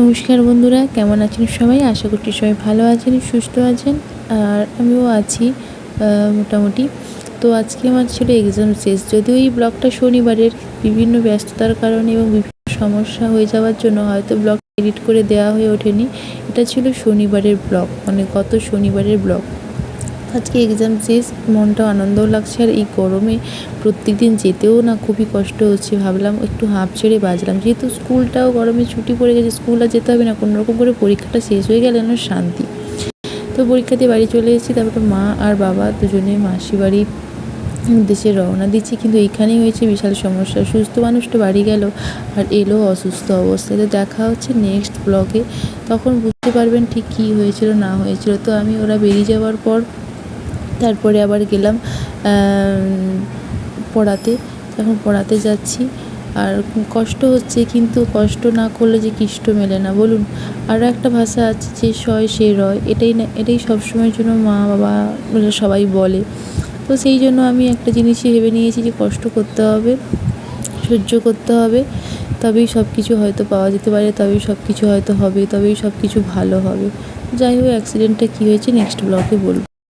নমস্কার বন্ধুরা, কেমন আছেন সবাই? আশা করছি সবাই ভালো আছেন, সুস্থ আছেন, আর আমিও আছি মোটামুটি। তো আজকে আমার ছিল এক্সাম শেষ। যদিও এই ব্লগটা শনিবারের, বিভিন্ন ব্যস্ততার কারণে এবং বিভিন্ন সমস্যা হয়ে যাওয়ার জন্য হয়তো ব্লগ এডিট করে দেওয়া হয়ে ওঠেনি। এটা ছিল শনিবারের ব্লগ মানে গত শনিবারের ব্লগ। আজকে এক্সাম শেষ মনটা আনন্দও লাগছে আর এই গরমে প্রত্যেক দিন যেতেও না খুবই কষ্ট হচ্ছে। ভাবলাম একটু হাঁপ ছেড়ে বাজলাম। যেহেতু স্কুলটাও গরমে ছুটি পড়ে গেছে, স্কুল আর যেতে হবে না, কোনো রকম করে পরীক্ষাটা শেষ হয়ে গেলে না শান্তি। তো পরীক্ষা দিয়ে বাড়ি চলে এসেছি, তারপরে মা আর বাবা দুজনে মাসি বাড়ি দেশে রওনা দিচ্ছি। কিন্তু এইখানেই হয়েছে বিশাল সমস্যা। সুস্থ মানুষ তো বাড়ি গেল আর এলো অসুস্থ অবস্থায়। তো দেখা হচ্ছে নেক্সট ব্লগে তখন বুঝতে পারবেন ঠিক কী হয়েছিল, না হয়েছিল। তো আমি ওরা বেরিয়ে যাওয়ার পর তারপরে আবার গেলাম পড়াতে। এখন পড়াতে যাচ্ছি। আর কষ্ট হচ্ছে, কিন্তু কষ্ট না করলে যে কৃষ্ট মেলে না। বলুন আরও একটা ভাষা আছে যে সয় সে রয়, এটাই না, এটাই সবসময়ের জন্য মা বাবা সবাই বলে। তো সেই জন্য আমি একটা জিনিসই ভেবে নিয়েছি যে কষ্ট করতে হবে, সহ্য করতে হবে। তবেই সব কিছু হয়তো পাওয়া যেতে পারে, তবেই সব কিছু হয়তো হবে, তবেই সব কিছু ভালো হবে। যাই হোক অ্যাক্সিডেন্টটা কী হয়েছে নেক্সট ব্লগে বলব।